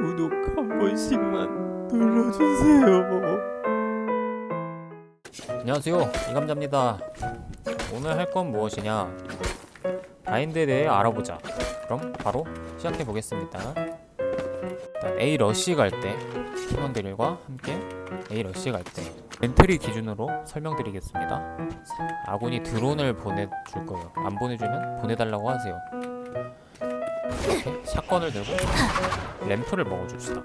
구독 한 번씩만 눌러주세요. 안녕하세요 이감자입니다. 오늘 할 건 무엇이냐? 바인드에 대해 알아보자. 그럼 바로 시작해 보겠습니다. A 러쉬 갈때 팀원들과 함께 A 러쉬 갈때 엔트리 기준으로 설명드리겠습니다. 아군이 드론을 보내줄 거예요. 안 보내주면 보내달라고 하세요. 이렇게 샷건을 들고 램프를 먹어줍시다.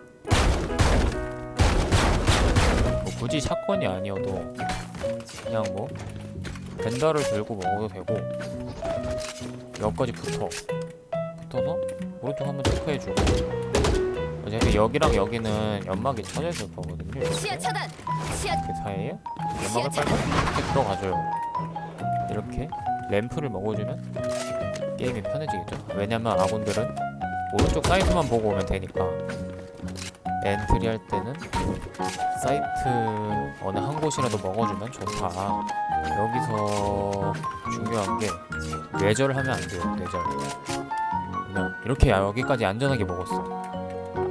뭐 굳이 샷건이 아니어도 그냥 뭐 벤더를 들고 먹어도 되고 여기까지 붙어 붙어서 오른쪽 한번 체크해주고 어차피 여기랑 여기는 연막이 쳐져 있을 거거든요. 시야 차단. 시야 그 사이에 연막을 빨고 이렇게 들어가줘요. 이렇게 램프를 먹어주면 게임이 편해지겠죠. 왜냐면 아군들은 오른쪽 사이트만 보고 오면 되니까 엔트리 할 때는 사이트 어느 한 곳이라도 먹어주면 좋다. 여기서 중요한 게 뇌절 하면 안 돼요. 뇌절. 그냥 이렇게 여기까지 안전하게 먹었어.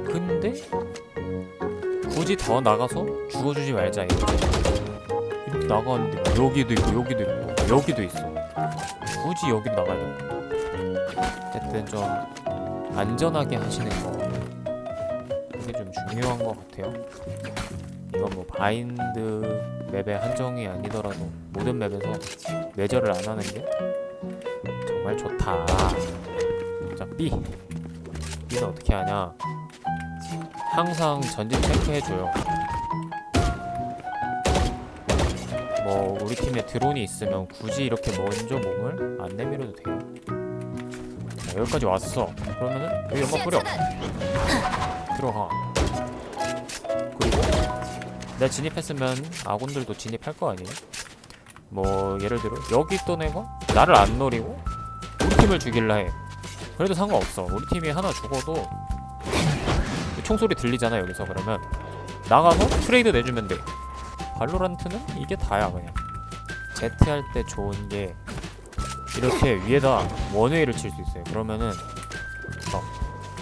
근데 굳이 더 나가서 죽어주지 말자 이렇게 나가는데 뭐 여기도 있고 여기도 있고 여기도 있어 굳이 여기 나가야 돼 어쨌든 좀 안전하게 하시는 거 그게 좀 중요한 것 같아요 이건 뭐 바인드 맵의 한정이 아니더라도 모든 맵에서 매저를 안 하는 게 정말 좋다 자 B B는 어떻게 하냐 항상 전진 체크해줘요. 뭐 우리 팀에 드론이 있으면 굳이 이렇게 먼저 몸을 안 내밀어도 돼요. 자, 여기까지 왔어. 그러면은 여기 시야 뿌려. 들어가. 그리고 내가 진입했으면 아군들도 진입할 거 아니에요? 뭐 예를 들어 여기 있던 애가 나를 안 노리고 우리 팀을 죽일라 해. 그래도 상관없어. 우리 팀이 하나 죽어도 총소리 들리잖아 여기서 그러면 나가서 트레이드 내주면 돼. 발로란트는 이게 다야 그냥. 제트 할때 좋은 게 이렇게 위에다 원웨이를 칠 수 있어요. 그러면은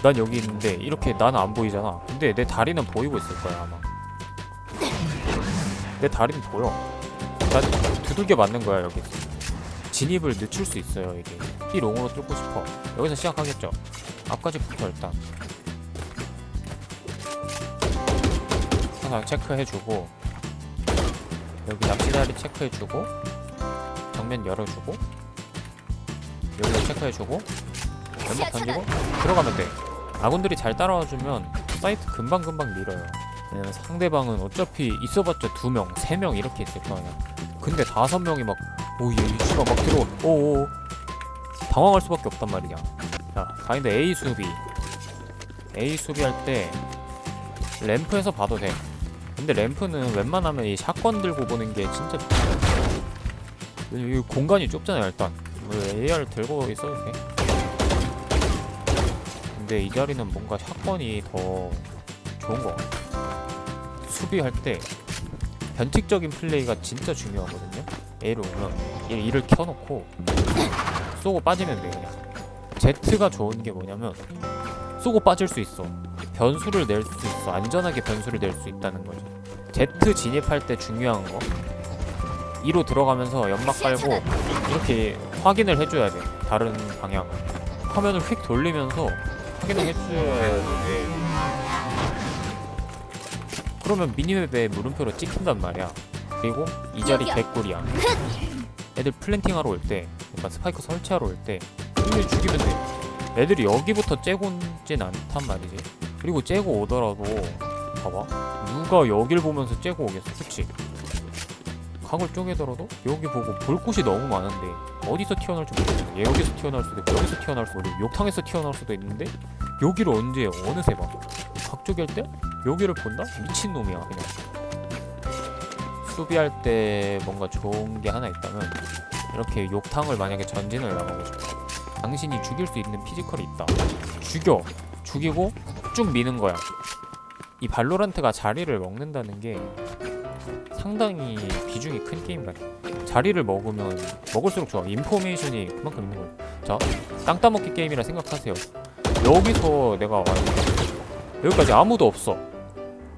막난 여기 있는데 이렇게 나는 안 보이잖아. 근데 내 다리는 보이고 있을 거야 아마. 내 다리는 보여. 난 두들겨 맞는 거야 여기. 진입을 늦출 수 있어요 이게. 이 롱으로 뚫고 싶어. 여기서 시작하겠죠. 앞까지 붙어 일단. 항상 체크해주고 여기 낚시다리 체크해주고 정면 열어주고 여기도 체크해주고 연막 던지고 들어가면 돼. 아군들이 잘 따라와주면 사이트 금방금방 밀어요. 왜냐면 상대방은 어차피 있어봤자 두 명, 세 명 이렇게 있을 거 아니야. 근데 다섯 명이 막 오얘 이씨가 막 들어 오오 당황할 수밖에 없단 말이야. 자, 바인드 A 수비 A 수비할 때 램프에서 봐도 돼. 근데 램프는 웬만하면 이 샷건 들고 보는 게 진짜 좋아요. 여기 공간이 좁잖아요 일단. 뭐 AR 들고 있어도 돼. 근데 이 자리는 뭔가 샷건이 더 좋은 거 같아. 수비할 때 변칙적인 플레이가 진짜 중요하거든요. A로 오면 얘 이를 켜놓고 쏘고 빠지면 돼 그냥. Z가 좋은 게 뭐냐면 쏘고 빠질 수 있어. 변수를 낼 수 있어. 안전하게 변수를 낼 수 있다는 거죠. Z 진입할 때 중요한 거. 2로 들어가면서 연막 깔고 이렇게 확인을 해줘야 돼. 다른 방향을. 화면을 휙 돌리면서 확인을 해줘야 돼. 그러면 미니맵에 물음표로 찍힌단 말이야. 그리고 이 자리. 개꿀이야. 애들 플랜팅하러 올 때, 그러니까 스파이크 설치하러 올 때, 이미 죽이면 돼. 애들이 여기부터 째고 오진 않단 말이지. 그리고 째고 오더라도, 봐봐. 누가 여길 보면서 째고 오겠어. 그치? 각을 쪼개더라도 여기 보고 볼 곳이 너무 많은데 어디서 튀어나올지 모르겠어. 얘 여기서 튀어나올 수도 있고 여기서 튀어나올 수도 있고 욕탕에서 튀어나올 수도 있는데 여기를 언제 어느새 봐. 각 쪼갤 때 여기를 본다? 미친 놈이야 그냥. 수비할 때 뭔가 좋은 게 하나 있다면 이렇게 욕탕을 만약에 전진을 나가고 싶어. 당신이 죽일 수 있는 피지컬이 있다. 죽여. 죽이고 쭉 미는 거야. 이 발로란트가 자리를 먹는다는 게 상당히 비중이 큰 게임 같아. 자리를 먹으면 먹을수록 좋아. 인포메이션이 그만큼 있는 거야. 자, 땅 따먹기 게임이라 생각하세요. 여기서 내가 왔는데 여기까지 아무도 없어.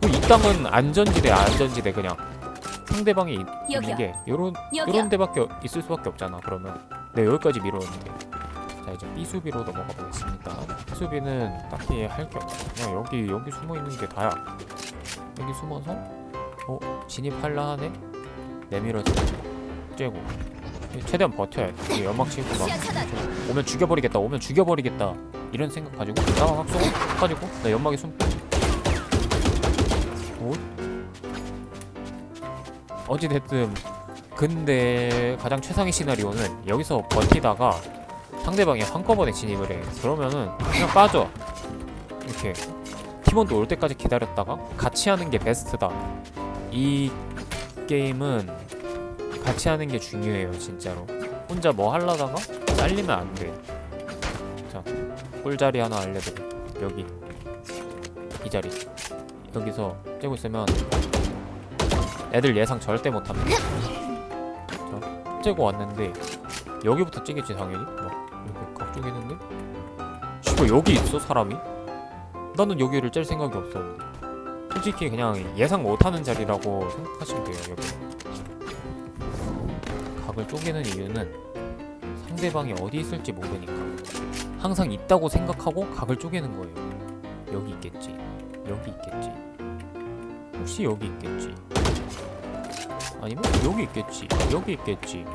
뭐이 땅은 안전지대 안전지대 그냥 상대방이 있- 있는. 게 요런. 요런 데밖에 있을 수밖에 없잖아. 그러면 네 여기까지 밀었는데 자 이제 B 수비로 넘어가 보겠습니다. B 수비는 딱히 할 게 없어. 그냥 여기 여기 숨어 있는 게 다야. 여기 숨어서 어 진입할라 하네? 내밀어지 째고. 최대한 버텨야 돼. 연막 치고 막. 오면 죽여버리겠다 오면 죽여버리겠다. 이런 생각 가지고 나와 확 쏘고 가지고 나 연막에 숨고 오? 어찌됐든 근데 가장 최상의 시나리오는 여기서 버티다가 상대방이 한꺼번에 진입을 해. 그러면은 그냥 빠져. 이렇게 팀원도 올 때까지 기다렸다가 같이 하는 게 베스트다 이 게임은 같이 하는 게 중요해요 진짜로 혼자 뭐 하려다가 잘리면 안 돼. 자, 꿀자리 하나 알려드려. 여기 이 자리 여기서 째고 있으면 애들 예상 절대 못합니다. 자, 째고 왔는데 여기부터 찌겠지 당연히. 막 이렇게 각 쪼개는데. 씨발 여기 있어 사람이? 나는 여기를 짤 생각이 없었는데. 솔직히 그냥 예상 못하는 자리라고 생각하시면 돼요 여기. 각을 쪼개는 이유는 상대방이 어디 있을지 모르니까 항상 있다고 생각하고 각을 쪼개는 거예요. 여기 있겠지. 여기 있겠지. 혹시 여기 있겠지. 아니면 여기 있겠지. 여기 있겠지.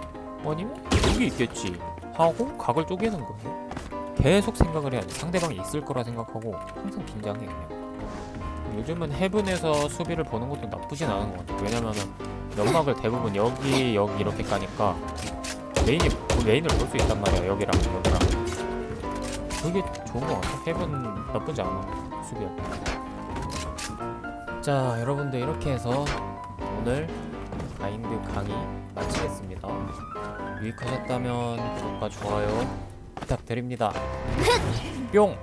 아니면 여기 있겠지. 하고 각을 쪼개는 거예요. 계속 생각을 해야 돼. 상대방이 있을 거라 생각하고 항상 긴장해 그냥. 요즘은 해븐에서 수비를 보는 것도 나쁘진 않은 것 같아요. 왜냐면은 연막을 대부분 여기 여기 이렇게 까니까 메인이 메인을 볼 수 있단 말이야 여기랑 여기랑. 그게 좋은 것 같아 해븐 나쁘지 않아 수비할 자 여러분들 이렇게 해서 오늘 마인드 강의 마치겠습니다. 유익하셨다면 구독과 좋아요 부탁드립니다. 뿅